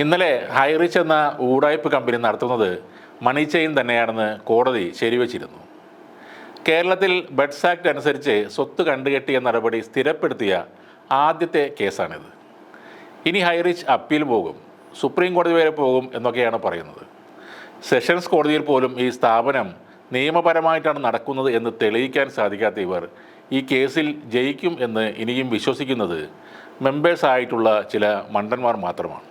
ഇന്നലെ ഹൈറിച്ച് എന്ന ഊടായ്പ കമ്പനി നടത്തുന്നത് മണി ചെയിൻ തന്നെയാണെന്ന് കോടതി ശരിവച്ചിരുന്നു. കേരളത്തിൽ ബഡ്സ് ആക്ട് അനുസരിച്ച് സ്വത്ത് കണ്ടുകെട്ടിയ നടപടി സ്ഥിരപ്പെടുത്തിയ ആദ്യത്തെ കേസാണിത്. ഇനി ഹൈറിച്ച് അപ്പീൽ പോകും സുപ്രീം കോടതി വരെ പോകും എന്നൊക്കെയാണ് പറയുന്നത്. സെഷൻസ് കോടതിയിൽ പോലും ഈ സ്ഥാപനം നിയമപരമായിട്ടാണ് നടക്കുന്നത് എന്ന് തെളിയിക്കാൻ സാധിക്കാത്ത ഇവർ ഈ കേസിൽ ജയിക്കും എന്ന് ഇനിയും വിശ്വസിക്കുന്നത് മെമ്പേഴ്സായിട്ടുള്ള ചില മണ്ടന്മാർ മാത്രമാണ്.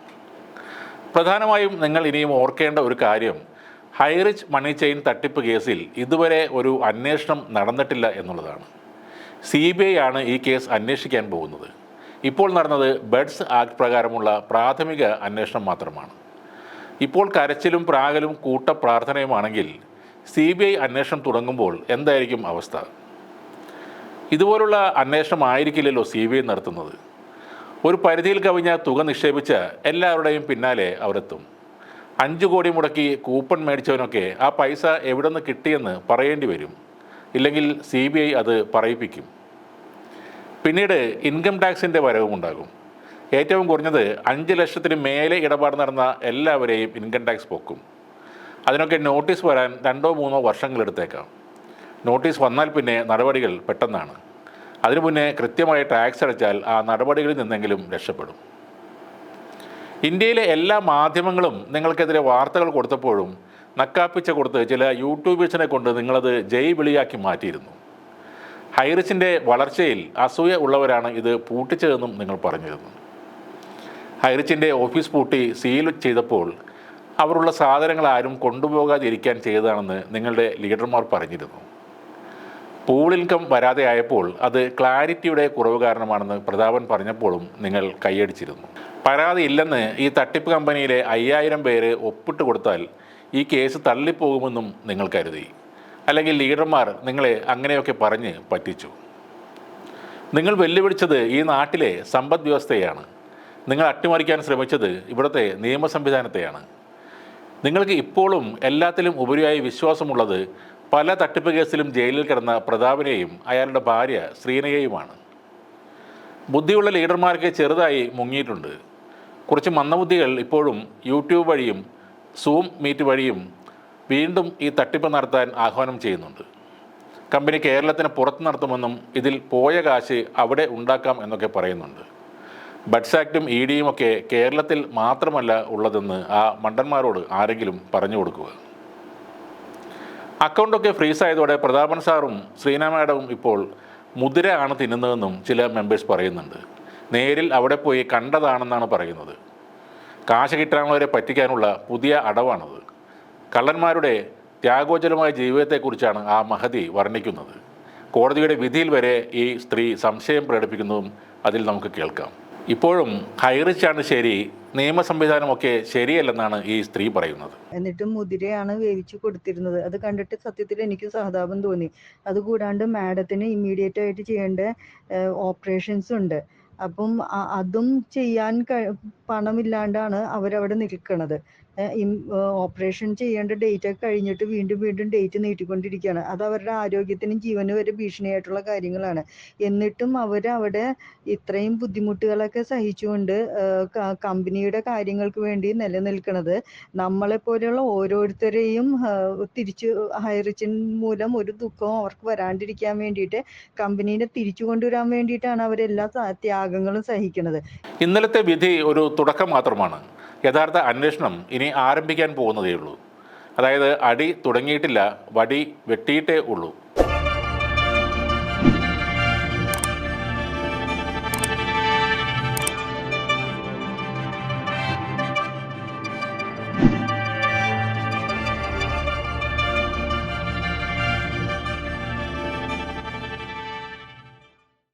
പ്രധാനമായും നിങ്ങൾ ഇനിയും ഓർക്കേണ്ട ഒരു കാര്യം ഹൈറിച്ച് മണി ചെയിൻ തട്ടിപ്പ് കേസിൽ ഇതുവരെ ഒരു അന്വേഷണം നടന്നിട്ടില്ല എന്നുള്ളതാണ്. സി ബി ഐ ആണ് ഈ കേസ് അന്വേഷിക്കാൻ പോകുന്നത്. ഇപ്പോൾ നടന്നത് ബഡ്സ് ആക്ട് പ്രകാരമുള്ള പ്രാഥമിക അന്വേഷണം മാത്രമാണ്. ഇപ്പോൾ കരച്ചിലും പ്രാകലും കൂട്ട പ്രാർത്ഥനയുമാണെങ്കിൽ സി ബി ഐ അന്വേഷണം തുടങ്ങുമ്പോൾ എന്തായിരിക്കും അവസ്ഥ? ഇതുപോലുള്ള അന്വേഷണം ആയിരിക്കില്ലല്ലോ സി ബി ഐ നടത്തുന്നത്. ഒരു പരിധിയിൽ കവിഞ്ഞ തുക നിക്ഷേപിച്ച് എല്ലാവരുടെയും പിന്നാലെ അവരെത്തും. അഞ്ച് കോടി മുടക്കി കൂപ്പൺ മേടിച്ചവനൊക്കെ ആ പൈസ എവിടെ നിന്ന് കിട്ടിയെന്ന് പറയേണ്ടി വരും. ഇല്ലെങ്കിൽ സി ബി ഐ അത് പറയിപ്പിക്കും. പിന്നീട് ഇൻകം ടാക്സിന്റെ വരവും ഉണ്ടാകും. ഏറ്റവും കുറഞ്ഞത് അഞ്ച് ലക്ഷത്തിന് മേലെ ഇടപാട് നടന്ന എല്ലാവരെയും ഇൻകം ടാക്സ് പൊക്കും. അതിനൊക്കെ നോട്ടീസ് വരാൻ രണ്ടോ മൂന്നോ വർഷങ്ങളെടുത്തേക്കാം നോട്ടീസ് വന്നാൽ പിന്നെ നടപടികൾ പെട്ടെന്നാണ്. അതിനു മുന്നേ കൃത്യമായി ടാക്സ് അടച്ചാൽ ആ നടപടികളിൽ നിന്നെങ്കിലും രക്ഷപ്പെടും. ഇന്ത്യയിലെ എല്ലാ മാധ്യമങ്ങളും നിങ്ങൾക്കെതിരെ വാർത്തകൾ കൊടുത്തപ്പോഴും നക്കാപ്പിച്ച കൊടുത്ത് ചില യൂട്യൂബേഴ്സിനെ കൊണ്ട് നിങ്ങളത് ജയ് വിളിയാക്കി മാറ്റിയിരുന്നു. ഹൈറിച്ചിന്റെ വളർച്ചയിൽ അസൂയ ഉള്ളവരാണ് ഇത് പൂട്ടിച്ചതെന്നും നിങ്ങൾ പറഞ്ഞിരുന്നു. ഹൈറിച്ചിന്റെ ഓഫീസ് പൂട്ടി സീൽ ചെയ്തപ്പോൾ അവരുള്ള സാധനങ്ങൾ ആരും കൊണ്ടുപോകാതിരിക്കാൻ ചെയ്തതാണെന്ന് നിങ്ങളുടെ ലീഡർമാർ പറഞ്ഞിരുന്നു. പൂൾ ഇൻകം വരാതെ ആയപ്പോൾ അത് ക്ലാരിറ്റിയുടെ കുറവ് കാരണമാണെന്ന് പ്രതാപൻ പറഞ്ഞപ്പോഴും നിങ്ങൾ കൈയടിച്ചിരുന്നു. പരാതി ഇല്ലെന്ന് ഈ തട്ടിപ്പ് കമ്പനിയിലെ അയ്യായിരം പേര് ഒപ്പിട്ട് കൊടുത്താൽ ഈ കേസ് തള്ളിപ്പോകുമെന്നും നിങ്ങൾ കരുതി. അല്ലെങ്കിൽ ലീഡർമാർ നിങ്ങളെ അങ്ങനെയൊക്കെ പറഞ്ഞ് പറ്റിച്ചു. നിങ്ങൾ വെല്ലുവിളിച്ചത് ഈ നാട്ടിലെ സമ്പദ് വ്യവസ്ഥയാണ്. നിങ്ങൾ അട്ടിമറിക്കാൻ ശ്രമിച്ചത് ഇവിടുത്തെ നിയമ സംവിധാനത്തെയാണ് നിങ്ങൾക്ക് ഇപ്പോഴും എല്ലാത്തിലും ഉപരിയായി വിശ്വാസമുള്ളത് പല തട്ടിപ്പ് കേസിലും ജയിലിൽ കിടന്ന പ്രതാപിനെയും അയാളുടെ ഭാര്യ ശ്രീനയെയുമാണ്. ബുദ്ധിയുള്ള ലീഡർമാർക്ക് ചെറുതായി മുങ്ങിയിട്ടുണ്ട്. കുറച്ച് മന്ദബുദ്ധികൾ ഇപ്പോഴും യൂട്യൂബ് വഴിയും സൂം മീറ്റ് വഴിയും വീണ്ടും ഈ തട്ടിപ്പ് നടത്താൻ ആഹ്വാനം ചെയ്യുന്നുണ്ട്. കമ്പനി കേരളത്തിന് പുറത്ത് നടത്തുമെന്നും ഇതിൽ പോയ കാശ് അവിടെ ഉണ്ടാക്കാം എന്നൊക്കെ പറയുന്നുണ്ട്. ബഡ്സ് ആക്റ്റും ഇ ഡിയും ഒക്കെ കേരളത്തിൽ മാത്രമല്ല ഉള്ളതെന്ന് ആ മണ്ടന്മാരോട് ആരെങ്കിലും പറഞ്ഞു കൊടുക്കുക. അക്കൗണ്ടൊക്കെ ഫ്രീസ് ആയതോടെ പ്രതാപൻ സാറും ശ്രീന മാഡവും ഇപ്പോൾ ആണ് തിന്നുന്നതെന്നും ചില മെമ്പേഴ്സ് പറയുന്നുണ്ട്. നേരിൽ അവിടെ പോയി കണ്ടതാണെന്നാണ് പറയുന്നത്. കാശ് കിട്ടാനുള്ളവരെ പറ്റിക്കാനുള്ള പുതിയ അടവാണത്. കള്ളന്മാരുടെ ത്യാഗോജലമായ ജീവിതത്തെക്കുറിച്ചാണ് ആ മഹതി വർണിക്കുന്നത്. കോടതിയുടെ വിധിയിൽ വരെ ഈ സ്ത്രീ സംശയം പ്രകടിപ്പിക്കുന്നതും അതിൽ നമുക്ക് കേൾക്കാം. ഇപ്പോഴും ഹൈറിച്ചാണ് ശരി നിയമ സംവിധാനമൊക്കെ ശരിയല്ലെന്നാണ് ഈ സ്ത്രീ പറയുന്നത്. എന്നിട്ടും മുതിരയാണ് വേവിച്ചു കൊടുത്തിരുന്നത്. അത് കണ്ടിട്ട് സത്യത്തിൽ എനിക്ക് സഹതാപം തോന്നി. അതുകൂടാണ്ട് മാഡത്തിന് ഇമ്മീഡിയറ്റ് ആയിട്ട് ചെയ്യേണ്ട ഓപ്പറേഷൻസ് ഉണ്ട്. അപ്പം അതും ചെയ്യാൻ പണമില്ലാണ്ടാണ് അവരവിടെ നിൽക്കുന്നത്. ഓപ്പറേഷൻ ചെയ്യേണ്ട ഡേറ്റ് ഒക്കെ കഴിഞ്ഞിട്ട് വീണ്ടും വീണ്ടും ഡേറ്റ് നീട്ടിക്കൊണ്ടിരിക്കുകയാണ്. അത് അവരുടെ ആരോഗ്യത്തിനും ജീവനും വരെ ഭീഷണിയായിട്ടുള്ള കാര്യങ്ങളാണ്. എന്നിട്ടും അവർ അവിടെ ഇത്രയും ബുദ്ധിമുട്ടുകളൊക്കെ സഹിച്ചുകൊണ്ട് കമ്പനിയുടെ കാര്യങ്ങൾക്ക് വേണ്ടി നിലനിൽക്കുന്നത് നമ്മളെ പോലെയുള്ള ഓരോരുത്തരെയും തിരിച്ചു ഹൈറിച്ചിൻ മൂലം ഒരു ദുഃഖവും അവർക്ക് വരാണ്ടിരിക്കാൻ വേണ്ടിയിട്ട് കമ്പനീനെ തിരിച്ചു കൊണ്ടുവരാൻ വേണ്ടിയിട്ടാണ് അവരെല്ലാ ത്യാഗങ്ങളും സഹിക്കുന്നത് ഇന്നലത്തെ വിധി ഒരു തുടക്കം മാത്രമാണ്. യഥാർത്ഥ അന്വേഷണം ഇനി ആരംഭിക്കാൻ പോകുന്നതേ ഉള്ളൂ. അതായത് അടി തുടങ്ങിയിട്ടില്ല വടി വെട്ടിയിട്ടേ ഉള്ളൂ.